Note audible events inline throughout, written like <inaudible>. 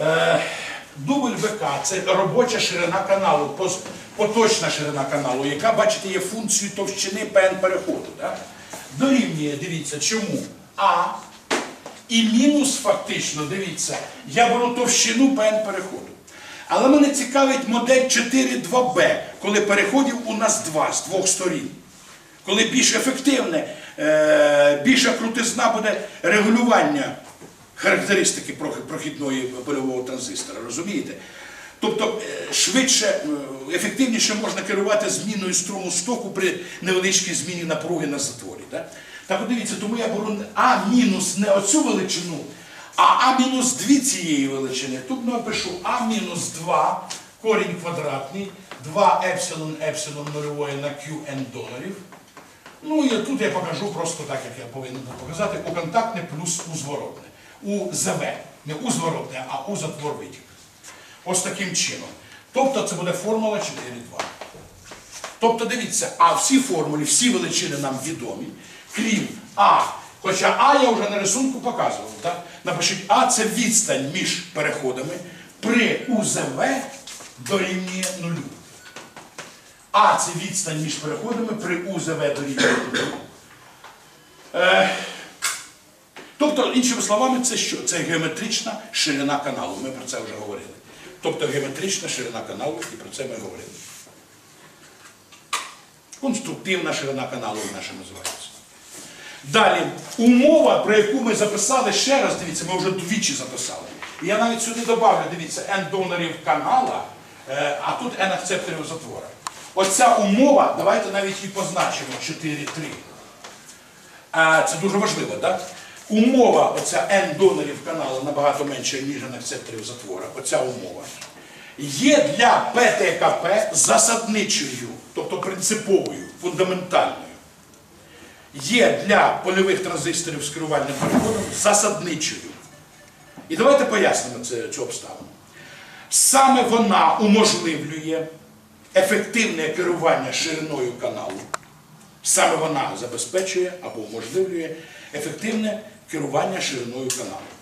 Е, Дубль ВК це робоча ширина каналу, поточна ширина каналу, яка, бачите, є функцією товщини ПН переходу. Дорівнює, дивіться, чому? А і мінус фактично, дивіться, я беру товщину ПН переходу. Але мене цікавить модель 4.2Б, коли переходів у нас два з двох сторін. Коли більш ефективне, е, більша крутизна буде регулювання характеристики прохідної польового транзистора, розумієте? Тобто е, швидше, е, ефективніше можна керувати зміною струму стоку при невеличкій зміні напруги на затворі. Так, так от дивіться, тому я беру А мінус не оцю величину, а А мінус 2 цієї величини. Тут напишу А мінус 2 корінь квадратний, 2 епсилон епсилон нульової на QN доларів. Ну і тут я покажу просто так, як я повинен показати, у контактне плюс у зворотне. У ЗВ. Не у зворотне, а у затвор витік. Ось таким чином. Тобто це буде формула 4.2. Тобто дивіться, а всі формулі, всі величини нам відомі, крім А. Хоча А я вже на рисунку показував. Так? Напишіть, А це відстань між переходами при УЗВ дорівнює нулю. А це відстань між переходами при УЗВ дорівнює нулю. Е, Тобто, іншими словами, це що? Це геометрична ширина каналу. Ми про це вже говорили. Тобто геометрична ширина каналу, і про це ми говорили. Конструктивна ширина каналу наша називається. Далі, умова, про яку ми записали ще раз, дивіться, ми вже двічі записали. І я навіть сюди додав, дивіться, N донорів канала, е, а тут N акцепторів затвора. Оця умова, давайте навіть і позначимо 4.3. А це дуже важливо, так? Умова, оця N донорів каналу набагато менша, ніж N акцепторів затвора. Оця умова. Є для ПТКП засадничою, тобто принциповою, фундаментальною. Є для польових транзисторів з керувальним переходом засадничою. І давайте пояснимо це, цю обставину. Саме вона уможливлює ефективне керування шириною каналу. Саме вона забезпечує або уможливлює ефективне керування шириною каналу.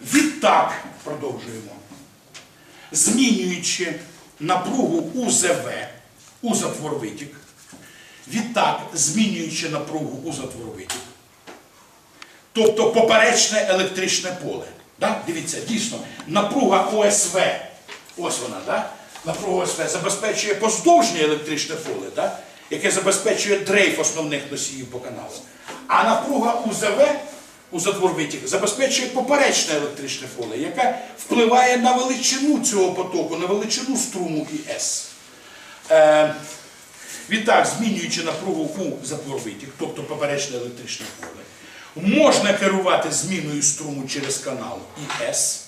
Відтак, продовжуємо, змінюючи напругу УЗВ у затвор витік, відтак змінюючи напругу у затвор витік, тобто поперечне електричне поле. Да? Дивіться, дійсно, напруга ОСВ, ось вона, да? напруга ОСВ забезпечує поздовжнє електричне поле, да? Яке забезпечує дрейф основних носіїв по каналу. А напруга УЗВ, у затвор витік, забезпечує поперечне електричне поле, яке впливає на величину цього потоку, на величину струму ІС. Е, Відтак, змінюючи напругу у затвор витік, тобто поперечне електричне поле, можна керувати зміною струму через канал ІС,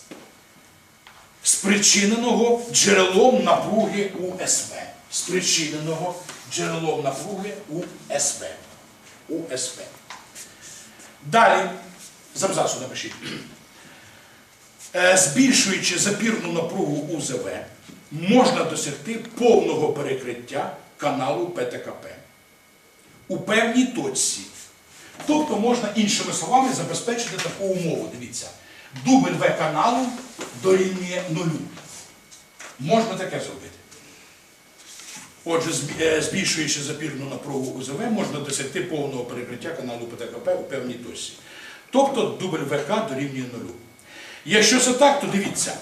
спричиненого джерелом напруги у СВ. Спричиненого джерелом напруги у СВ. У СВ. Далі, з абзацу напишіть. Е, Збільшуючи запірну напругу УЗВ, можна досягти повного перекриття каналу ПТКП у певній точці. Тобто можна іншими словами забезпечити таку умову. Дивіться, дубль В каналу дорівнює нулю. Можна таке зробити. Отже, е, збільшуючи запірну напругу УЗВ, можна досягти повного перекриття каналу ПТКП у певній точці. Тобто дубль ВК дорівнює нулю. Якщо це так, то дивіться.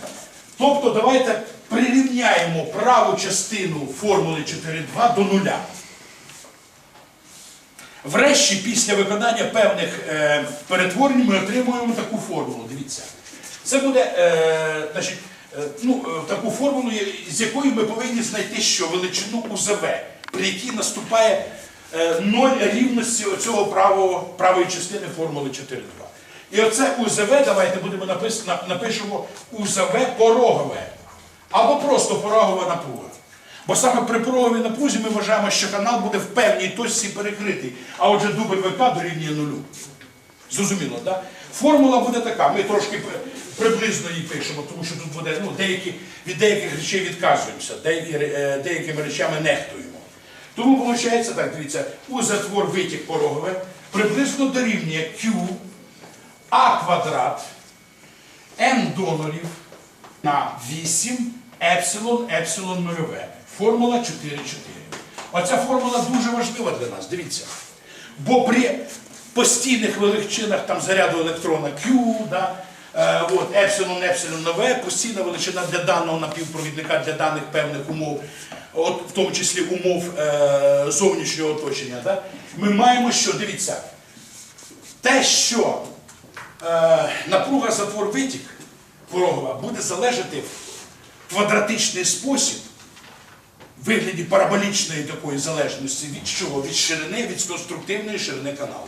Тобто давайте прирівняємо праву частину формули 4.2 до нуля. Врешті, після виконання певних е, перетворень, ми отримуємо таку формулу. Дивіться. Це буде е, значить, ну, е, таку формулу, з якою ми повинні знайти що величину УЗВ, при якій наступає е, ноль рівності оцього правого, правої частини формули 4.2. І оце УЗВ, давайте будемо напис, напишемо УЗВ порогове. Або просто порогова напруга. Бо саме при пороговій напрузі ми вважаємо, що канал буде в певній точці перекритий, а отже дубль ВК дорівнює нулю. Зрозуміло, так? Формула буде така. Ми трошки приблизно її пишемо, тому що тут буде ну, деякі, від деяких речей відказуємося, деякі, е, деякими речами нехтуємо. Тому виходить так, дивіться, у затвор витік порогове приблизно дорівнює Q А квадрат N донорів на 8 епсилон епсилон нульове. Формула 4,4. Оця формула дуже важлива для нас. Дивіться. Бо при постійних величинах там заряду електрона Q, да, е, от, епсилон, епсилон нове, постійна величина для даного напівпровідника для даних певних умов, от, в тому числі умов е, зовнішнього оточення. Да, ми маємо що, дивіться, те, що е, напруга затвор витік порогова буде залежати в квадратичний спосіб в вигляді параболічної такої залежності від чого? Від ширини, від конструктивної ширини каналу.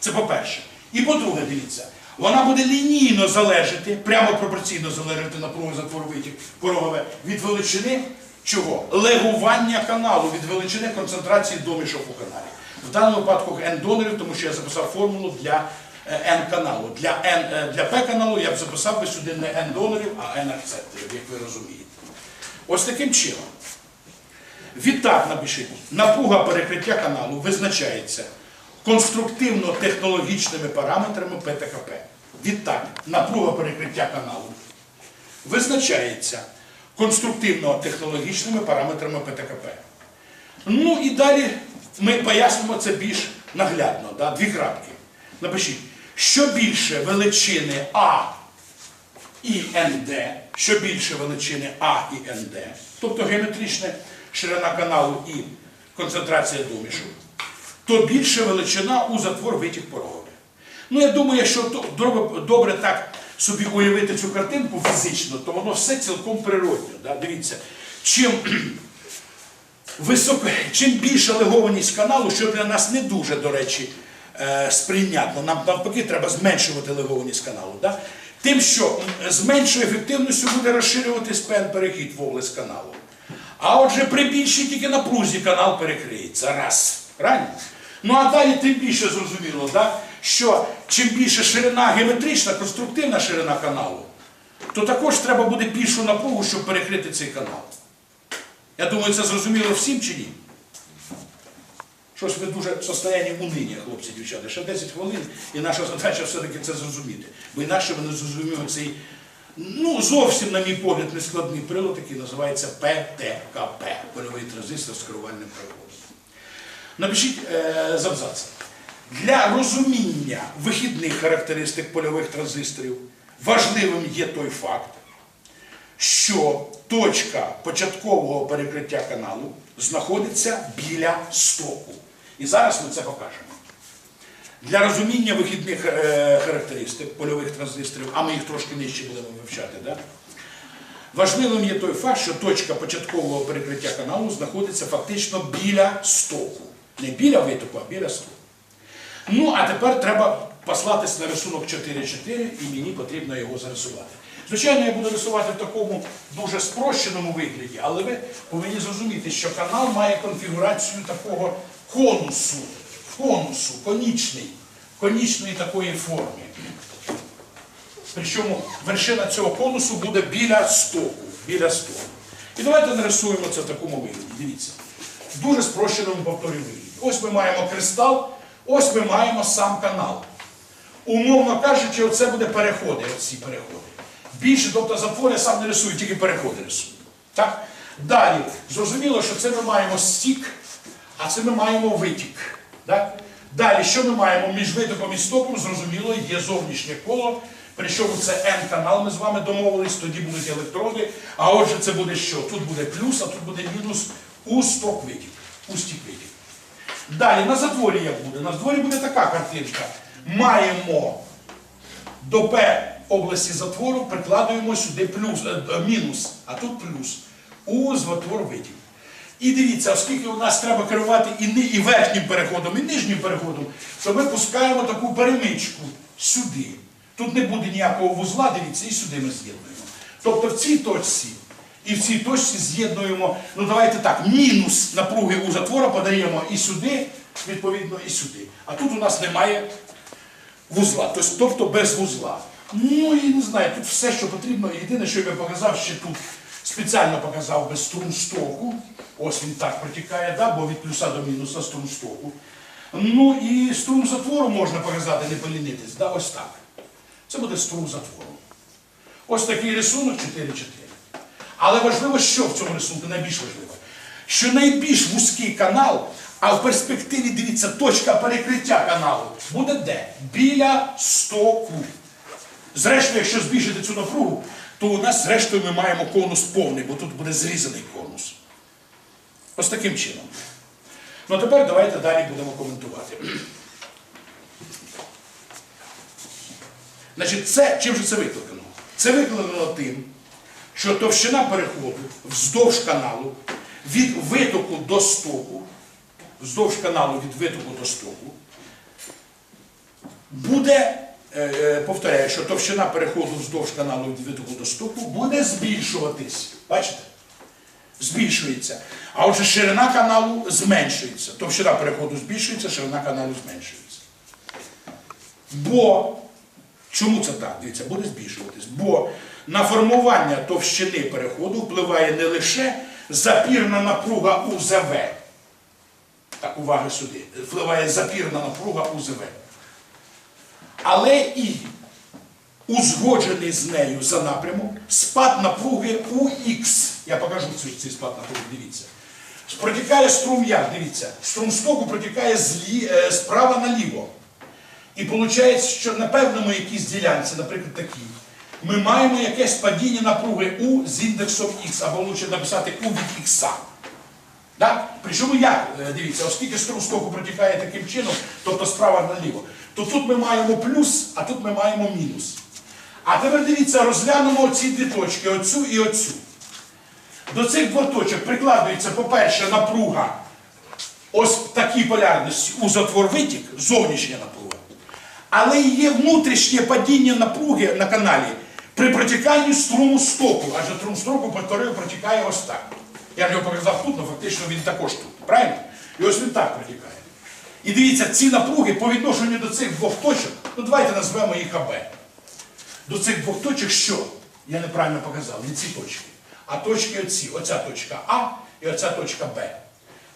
Це по-перше. І по-друге, дивіться, вона буде лінійно залежати, прямо пропорційно залежати напруги затвору витік порогове від величини чого? Легування каналу, від величини концентрації домішок у каналі. В даному випадку N донорів, тому що я записав формулу для е, N каналу. Для, N, е, для P каналу я б записав би сюди не N донорів, а N акцепторів, як ви розумієте. Ось таким чином. Відтак напишіть, напруга перекриття каналу визначається конструктивно-технологічними параметрами ПТКП. Відтак, напруга перекриття каналу визначається конструктивно-технологічними параметрами ПТКП. Ну і далі ми пояснимо це більш наглядно. Да? Дві крапки. Напишіть, що більше величини А і НД, що більше величини А і НД, тобто геометрична ширина каналу і концентрація домішок, то більше величина у затвор витік порогове. Ну, я думаю, якщо добре, так собі уявити цю картинку фізично, то воно все цілком природньо. Да? Дивіться, чим <clears throat> високо, чим більша легованість каналу, що для нас не дуже, до речі, е, сприйнятно, нам навпаки треба зменшувати легованість каналу. Да? Тим, що з меншою ефективністю буде розширюватись пен перехід в область каналу. А отже, при більшій тільки напрузі канал перекриється. Раз. Правильно? Ну а далі тим більше зрозуміло, да? що чим більше ширина геометрична, конструктивна ширина каналу, то також треба буде більшу напругу, щоб перекрити цей канал. Я думаю, це зрозуміло всім чи ні? Щось ви дуже в состоянні унині, хлопці, дівчата. Ще 10 хвилин, і наша задача все-таки це зрозуміти. Бо інакше ми не зрозуміємо цей, ну, зовсім, на мій погляд, нескладний прилад, який називається ПТКП, польовий транзистор з керувальним переходом. Напишіть е, з. Для розуміння вихідних характеристик польових транзисторів важливим є той факт, що точка початкового перекриття каналу знаходиться біля стоку. І зараз ми це покажемо. Для розуміння вихідних е, характеристик польових транзисторів, а ми їх трошки нижче будемо вивчати, да? важливим є той факт, що точка початкового перекриття каналу знаходиться фактично біля стоку. Не біля витоку, а біля стоку. Ну, а тепер треба послатись на рисунок 4.4 і мені потрібно його зарисувати. Звичайно, я буду рисувати в такому дуже спрощеному вигляді, але ви повинні зрозуміти, що канал має конфігурацію такого конусу, конусу, конічний, конічної такої форми. Причому вершина цього конусу буде біля стоку. Біля стоку. І давайте нарисуємо це в такому вигляді. Дивіться. Дуже спрощеному повторюю вигляді. Ось ми маємо кристал, ось ми маємо сам канал. Умовно кажучи, оце буде переходи, оці переходи. Більше, тобто затвор я сам не рисую, тільки переходи рисую. Так? Далі, зрозуміло, що це ми маємо стік, а це ми маємо витік. Так? Далі, що ми маємо між витоком і стоком, зрозуміло, є зовнішнє коло. Причому це N-канал, ми з вами домовились, тоді будуть електроди. А отже, це буде що? Тут буде плюс, а тут буде мінус у сток витік. У стік витік. Далі, на затворі як буде? На затворі буде така картинка. Маємо до П області затвору, прикладуємо сюди плюс, е, е, мінус, а тут плюс. У затвор витік. І дивіться, оскільки у нас треба керувати і, і верхнім переходом, і нижнім переходом, то ми пускаємо таку перемичку сюди. Тут не буде ніякого вузла, дивіться, і сюди ми з'єднуємо. Тобто в цій точці і в цій точці з'єднуємо, ну давайте так, мінус напруги у затвора подаємо і сюди, відповідно, і сюди. А тут у нас немає вузла, тобто, без вузла. Ну і не знаю, тут все, що потрібно. Єдине, що я показав, ще тут спеціально показав без струм стоку. Ось він так протікає, да, бо від плюса до мінуса струм стоку. Ну і струм затвору можна показати, не полінитись. Да, ось так. Це буде струм затвору. Ось такий рисунок 4-4. Але важливо, що в цьому рисунку найбільш важливо, що найбільш вузький канал, а в перспективі, дивіться, точка перекриття каналу буде де? Біля стоку. Зрештою, якщо збільшити цю напругу, то у нас, зрештою, ми маємо конус повний, бо тут буде зрізаний конус. Ось таким чином. Ну а тепер давайте далі будемо коментувати. Значить, це, чим же це викликано? Це викликано тим, що товщина переходу вздовж каналу від витоку до стоку, вздовж каналу від витоку до стоку, буде, е, е, повторяю, що товщина переходу вздовж каналу від витоку до стоку буде збільшуватись. Бачите? Збільшується. А отже, ширина каналу зменшується. Товщина переходу збільшується, ширина каналу зменшується. Бо Чому це так? Дивіться, буде збільшуватись. Бо на формування товщини переходу впливає не лише запірна напруга УЗВ. Так, увага сюди. Впливає запірна напруга УЗВ. Але і узгоджений з нею за напрямом спад напруги УХ. Я покажу цей, спад напруги, дивіться. Протікає струм як? Дивіться. Струм стоку протікає злі, е, справа наліво. І виходить, що на певному якійсь ділянці, наприклад, такій, ми маємо якесь падіння напруги У з індексом Х, або лучше написати У від Х. Так? Причому як? Е, Дивіться, оскільки струм стоку протікає таким чином, тобто справа наліво, то тут ми маємо плюс, а тут ми маємо мінус. А тепер дивіться, розглянемо оці дві точки, оцю і оцю. До цих двох точок прикладується, по-перше, напруга ось такій полярності у затвор витік, зовнішня напруга. Але є внутрішнє падіння напруги на каналі при протіканні струму стоку. Адже струм стоку повторюю, протікає ось так. Я його показав тут, але фактично він також тут. Правильно? І ось він так протікає. І дивіться, ці напруги по відношенню до цих двох точок, ну давайте назвемо їх АБ. До цих двох точок що? Я неправильно показав, не ці точки. А точки оці. Оця точка А і оця точка Б.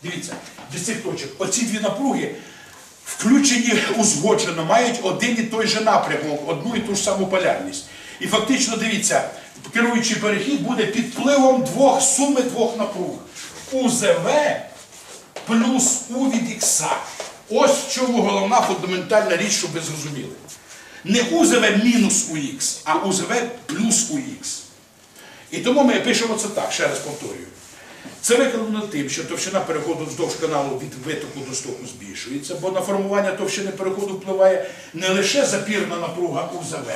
Дивіться, до цих точок. Оці дві напруги включені узгоджено, мають один і той же напрямок, одну і ту ж саму полярність. І фактично, дивіться, керуючий перехід буде під впливом двох суми двох напруг. УЗВ плюс У від Х. Ось в чому головна фундаментальна річ, щоб ви зрозуміли. Не УЗВ мінус УХ, а УЗВ плюс УХ. І тому ми пишемо це так, ще раз повторюю. Це виконано тим, що товщина переходу вздовж каналу від витоку до стоку збільшується, бо на формування товщини переходу впливає не лише запірна напруга УЗВ,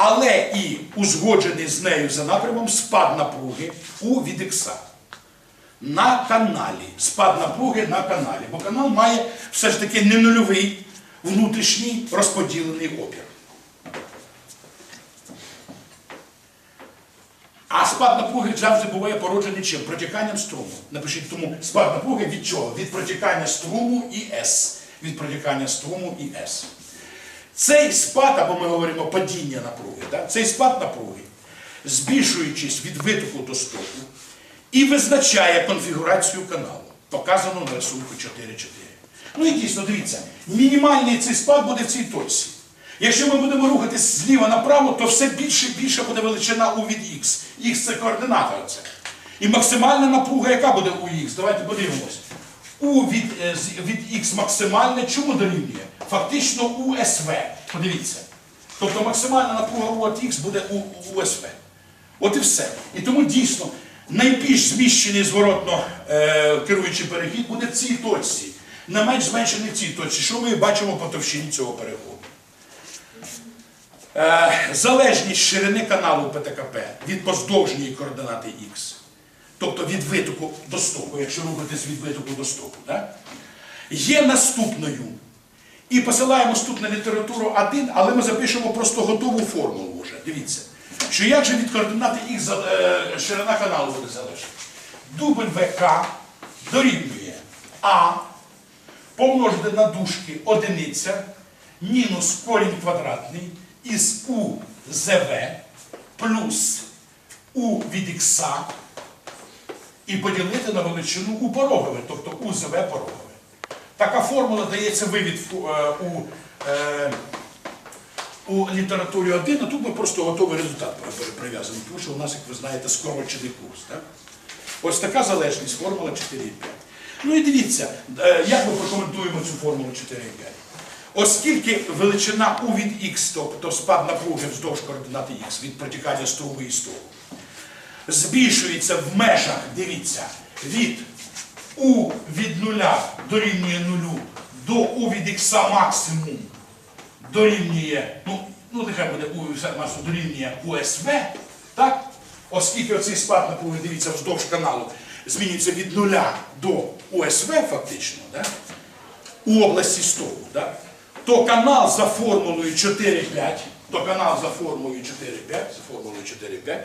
але і узгоджений з нею за напрямом спад напруги У від. На каналі. Спад напруги на каналі. Бо канал має все ж таки не нульовий внутрішній розподілений опір. А спад напруги завжди буває породжений чим? Протіканням струму. Напишіть тому спад напруги від чого? Від протікання струму і С. Від протікання струму і С. Цей спад, або ми говоримо падіння напруги, так? цей спад напруги, збільшуючись від витоку до стоку, і визначає конфігурацію каналу, показану на рисунку 4.4. Ну і дійсно, дивіться, мінімальний цей спад буде в цій точці. Якщо ми будемо рухатись зліва направо, то все більше і більше буде величина у від х. Х це координата. Оце. І максимальна напруга, яка буде у х? Давайте подивимось. У від, е, від х максимальне чому дорівнює? Фактично у СВ. Подивіться. Тобто максимальна напруга у від х буде у, у СВ. От і все. І тому дійсно найбільш зміщений зворотно е, керуючий перехід буде в цій точці. Не менш зменшений в цій точці. Що ми бачимо по товщині цього переходу? Е, залежність ширини каналу ПТКП від поздовжньої координати Х, тобто від витоку до стоку, якщо рухатись від витоку до стоку, да? є наступною. І посилаємось тут на літературу 1, але ми запишемо просто готову формулу вже. Дивіться, що як же від координати Х за- е, ширина каналу буде залежати? Дубль ВК дорівнює А помножити на дужки одиниця мінус корінь квадратний із УЗВ плюс У від ікса і поділити на величину У порогове, тобто УЗВ порогове. Така формула дається вивід е, у, е, у літературі один, а тут ми просто готовий результат при- при- прив'язаний, тому що у нас, як ви знаєте, скорочений курс. Так? Ось така залежність, формула 4,5. Ну і дивіться, е, як ми прокоментуємо цю формулу 4,5. Оскільки величина у від х, тобто спад напруги вздовж координати х від протікання струму і столу, збільшується в межах, дивіться, від у від нуля дорівнює нулю до у від х максимум дорівнює, ну, ну нехай буде у від максимум дорівнює УСВ, так? Оскільки оцей спад напруги, дивіться, вздовж каналу змінюється від нуля до УСВ фактично, так? у області столу, так? то канал за формулою 4,5, то канал за формулою 4,5, за формулою 4,5,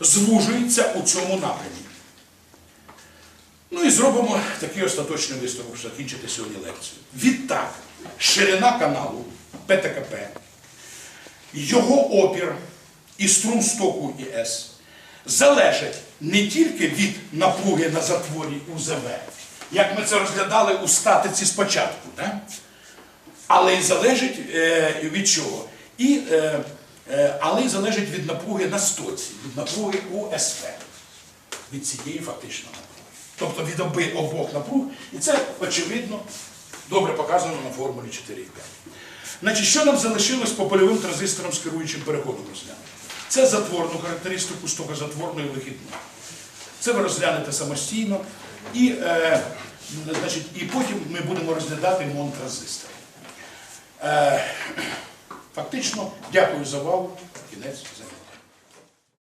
звужується у цьому напрямі. Ну і зробимо такий остаточний висновок, щоб закінчити сьогодні лекцію. Відтак, ширина каналу ПТКП, його опір і струм стоку ІС залежать не тільки від напруги на затворі УЗВ, як ми це розглядали у статиці спочатку, да? але й залежить е, від чого? І, е, е, але й залежить від напруги на стоці, від напруги УСВ, від цієї фактично напруги. Тобто від обох напруг, і це очевидно добре показано на формулі 4,5. Значить, що нам залишилось по польовим транзисторам з керуючим переходом розглянути? Це затворну характеристику, стокозатворну і вихідну. Це ви розглянете самостійно. І, е, значить, і потім ми будемо розглядати монтранзистори. Е, фактично, дякую за увагу. Кінець.